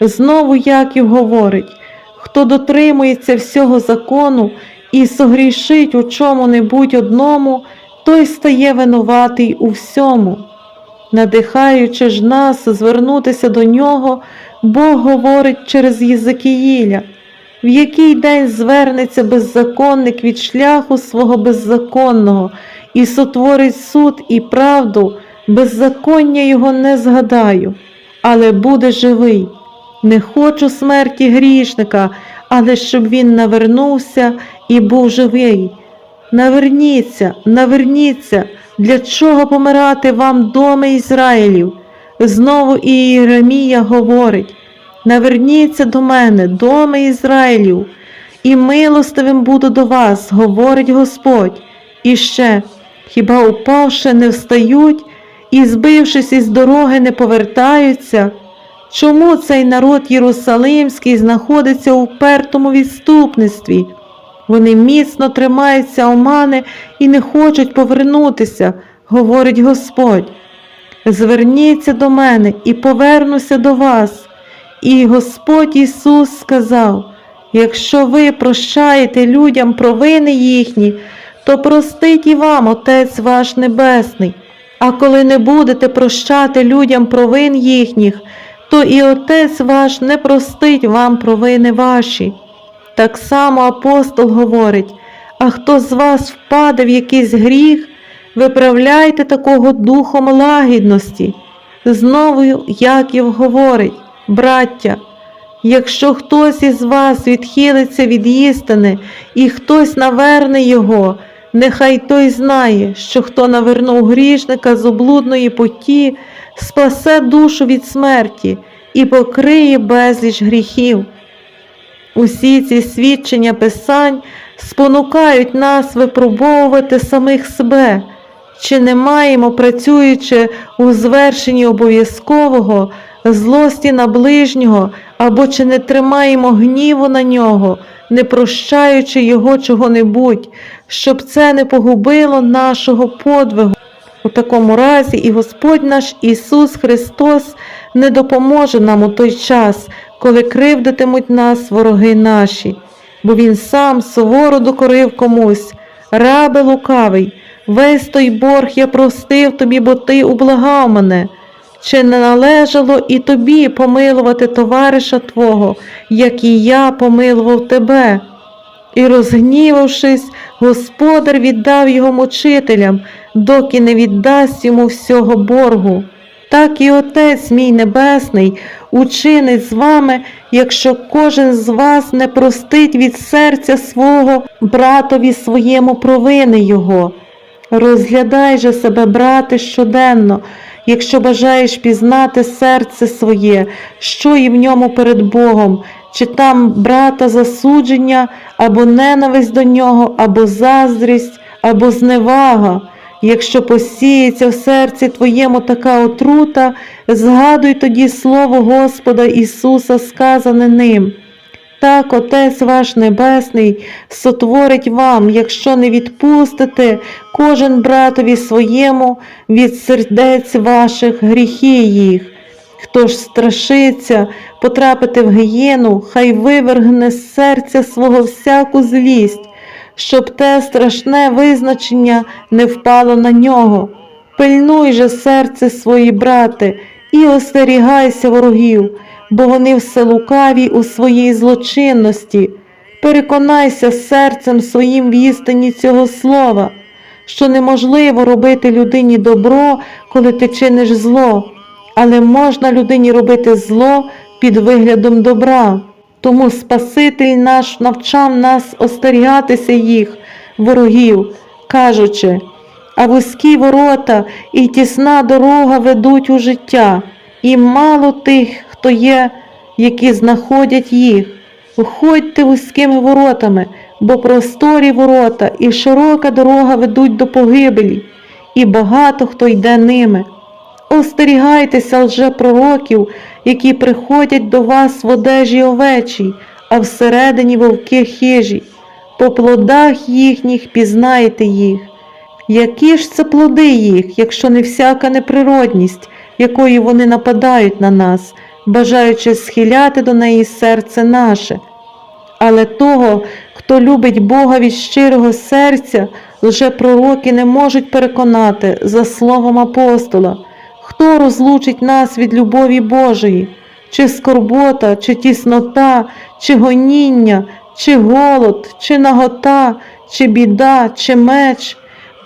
Знову Яків говорить, хто дотримується всього закону і согрішить у чому-небудь одному, той стає винуватий у всьому. Надихаючи ж нас звернутися до нього, Бог говорить через Єзекіїля, в який день звернеться беззаконник від шляху свого беззаконного і сотворить суд і правду, беззаконня його не згадаю, але буде живий. Не хочу смерті грішника, але щоб він навернувся і був живий. Наверніться, наверніться, для чого помирати вам, доми Ізраїлів? Знову і говорить: Наверніться до мене, доми Ізраїлів, і милостивим буду до вас, говорить Господь. І ще, хіба упавши не встають, і, збившись із дороги, не повертаються? Чому цей народ Єрусалимський знаходиться у впертому відступництві? Вони міцно тримаються омани і не хочуть повернутися, говорить Господь. Зверніться до мене і повернуся до вас. І Господь Ісус сказав: якщо ви прощаєте людям провини їхні, то простить і вам Отець ваш Небесний. А коли не будете прощати людям провин їхніх, то і Отець ваш не простить вам провини ваші. Так само апостол говорить: а хто з вас впаде в якийсь гріх, виправляйте такого духом лагідності. Знову Яків говорить, браття, якщо хтось із вас відхилиться від істини і хтось наверне його, нехай той знає, що хто навернув грішника з облудної путі, спасе душу від смерті і покриє безліч гріхів. Усі ці свідчення Писань спонукають нас випробовувати самих себе, чи не маємо, працюючи у звершенні обов'язкового, злості на ближнього, або чи не тримаємо гніву на нього, не прощаючи його чого-небудь, щоб це не погубило нашого подвигу. У такому разі і Господь наш Ісус Христос не допоможе нам у той час, коли кривдитимуть нас вороги наші, бо Він сам суворо докорив комусь, рабе лукавий, весь той борг я простив тобі, бо ти ублагав мене. Чи не належало і тобі помилувати товариша Твого, як і я помилував тебе? І, розгнівавшись, господар віддав його мучителям, доки не віддасть йому всього боргу. Так і Отець мій Небесний учинить з вами, якщо кожен з вас не простить від серця свого братові своєму провини Його. Розглядай же себе, брате, щоденно, якщо бажаєш пізнати серце своє, що є в ньому перед Богом, чи там брата засудження, або ненависть до нього, або заздрість, або зневага. Якщо посіється в серці твоєму така отрута, згадуй тоді слово Господа Ісуса, сказане ним. Так Отець ваш Небесний сотворить вам, якщо не відпустите кожен братові своєму від сердець ваших гріхи їх. Хто ж страшиться потрапити в гієну, хай вивергне з серця свого всяку злість, щоб те страшне визначення не впало на нього. Пильнуй же серце свої, брате, і остерігайся ворогів, бо вони все лукаві у своїй злочинності. Переконайся серцем своїм в істині цього слова, що неможливо робити людині добро, коли ти чиниш зло, але можна людині робити зло під виглядом добра. Тому Спаситель наш навчав нас остерігатися їх, ворогів, кажучи, а вузькі ворота і тісна дорога ведуть у життя, і мало тих, хто є, які знаходять їх. Уходьте вузькими воротами, бо просторі ворота і широка дорога ведуть до погибелі, і багато хто йде ними. Остерігайтеся лжепророків, які приходять до вас в одежі овечій, а всередині вовки хижі. По плодах їхніх пізнаєте їх. Які ж це плоди їх, якщо не всяка неприродність, якою вони нападають на нас, бажаючи схиляти до неї серце наше. Але того, хто любить Бога від щирого серця, лже пророки не можуть переконати за словом апостола, хто розлучить нас від любові Божої, чи скорбота, чи тіснота, чи гоніння, чи голод, чи нагота, чи біда, чи меч.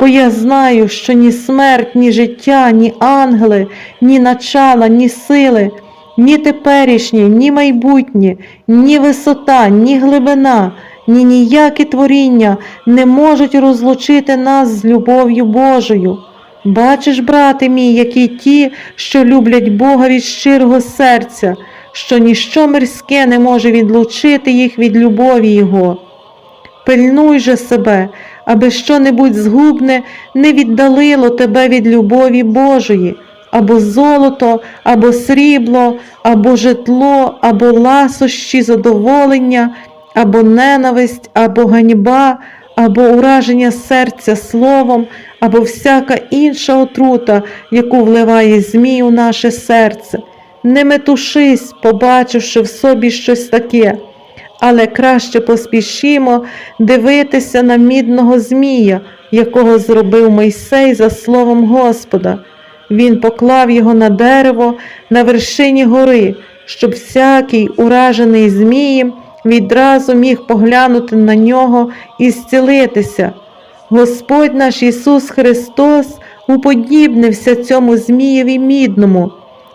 Бо я знаю, що ні смерть, ні життя, ні ангели, ні начала, ні сили, ні теперішнє, ні майбутнє, ні висота, ні глибина, ні ніякі творіння не можуть розлучити нас з любов'ю Божою. Бачиш, брате мій, які ті, що люблять Бога від щирого серця, що ніщо мирське не може відлучити їх від любові Його. Пильнуй же себе, аби що-небудь згубне не віддалило тебе від любові Божої, або золото, або срібло, або житло, або ласощі задоволення, або ненависть, або ганьба, або ураження серця словом, або всяка інша отрута, яку вливає змій у наше серце. Не метушись, побачивши в собі щось таке але краще поспішімо дивитися на мідного змія, якого зробив Мойсей за словом Господа. Він поклав його на дерево на вершині гори, щоб всякий уражений змієм відразу міг поглянути на нього і зцілитися. Господь наш Ісус Христос уподібнився цьому Змієві мідному.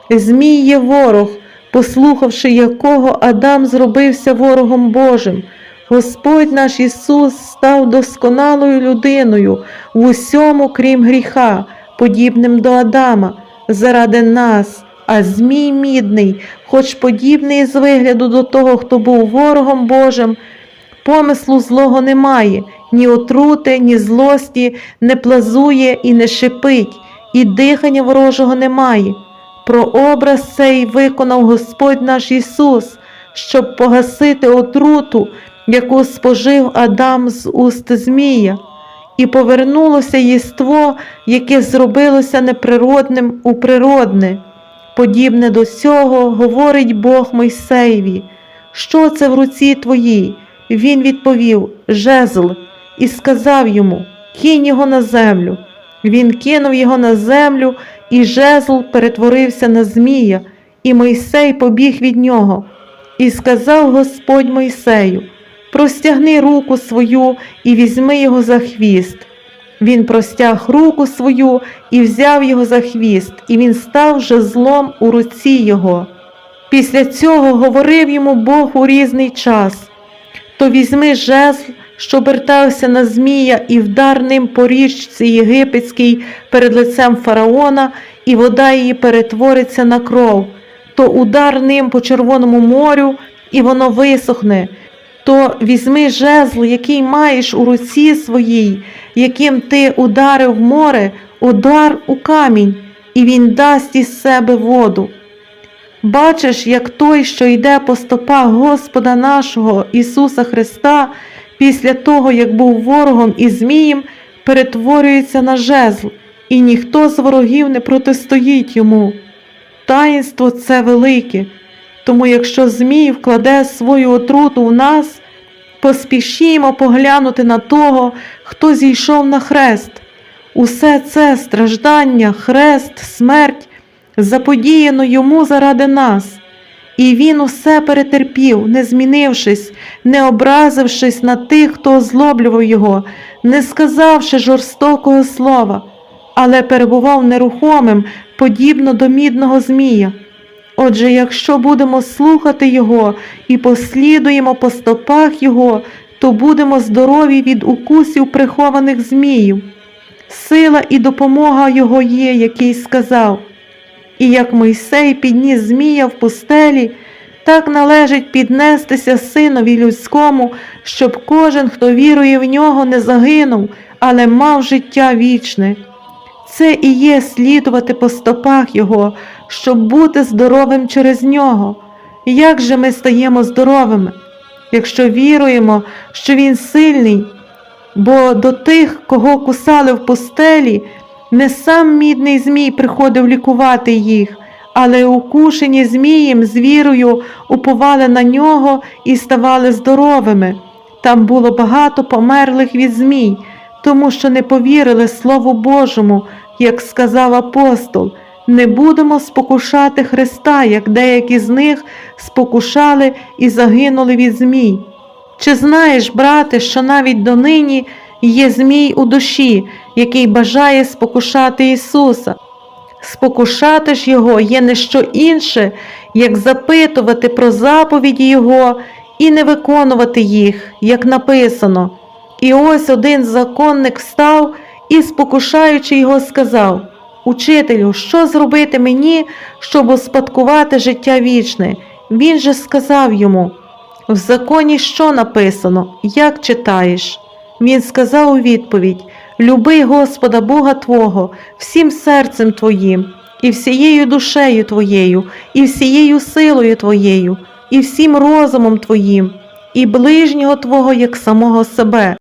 Змій є ворог, послухавши якого Адам зробився ворогом Божим. Господь наш Ісус став досконалою людиною в усьому, крім гріха, подібним до Адама, заради нас, а Змій мідний, хоч подібний з вигляду до того, хто був ворогом Божим, помислу злого немає, ні отрути, ні злості, не плазує і не шипить, і дихання ворожого немає. Прообраз цей виконав Господь наш Ісус, щоб погасити отруту, яку спожив Адам з уст Змія, і повернулося єство, яке зробилося неприродним у природне. Подібне до цього говорить Бог Мойсеєві. Що це в руці твоїй? Він відповів Жезл, і сказав йому Кинь його на землю. Він кинув його на землю, і жезл перетворився на Змія, і Мойсей побіг від нього. І сказав Господь Мойсею: Простягни руку свою і візьми його за хвіст. Він простяг руку свою і взяв його за хвіст, і він став жезлом у руці його. Після цього говорив йому Бог у різний час то візьми жезл, що обертався на Змія, і вдар ним по річці єгипетській перед лицем фараона, і вода її перетвориться на кров, то удар ним по Червоному морю, і воно висохне. То візьми жезл, який маєш у руці своїй, яким ти ударив море, удар у камінь, і він дасть із себе воду. Бачиш, як той, що йде по стопах Господа нашого Ісуса Христа, після того, як був ворогом і Змієм, перетворюється на жезл, і ніхто з ворогів не протистоїть йому. Таїнство це велике, тому якщо Змій вкладе свою отруту в нас, поспішімо поглянути на того, хто зійшов на хрест. Усе це страждання, хрест, смерть заподіяно йому заради нас, і він усе перетерпів, не змінившись, не образившись на тих, хто озлоблював його, не сказавши жорстокого слова, але перебував нерухомим, подібно до мідного Змія. Отже, якщо будемо слухати Його і послідуємо по стопах Його, то будемо здорові від укусів прихованих зміїв. Сила і допомога Його є, який сказав. І як Мойсей підніс Змія в пустелі, так належить піднестися синові людському, щоб кожен, хто вірує в нього, не загинув, але мав життя вічне. Це і є слідувати по стопах Його, щоб бути здоровим через нього. Як же ми стаємо здоровими, якщо віруємо, що Він сильний, бо до тих, кого кусали в пустелі, не сам мідний Змій приходив лікувати їх, але укушені змієм з вірою уповали на нього і ставали здоровими. Там було багато померлих від змій, тому що не повірили Слову Божому, як сказав апостол. Не будемо спокушати Христа, як деякі з них спокушали і загинули від змій. Чи знаєш, брате, що навіть донині є змій у душі, який бажає спокушати Ісуса? Спокушати ж Його є не що інше, як запитувати про заповіді Його і не виконувати їх, як написано. І ось один законник встав і, спокушаючи його, сказав Учителю, що зробити мені, щоб успадкувати життя вічне? Він же сказав йому В законі що написано, як читаєш? Він сказав у відповідь Люби Господа Бога Твого всім серцем Твоїм, і всією душею Твоєю, і всією силою Твоєю, і всім розумом Твоїм, і ближнього Твого як самого себе.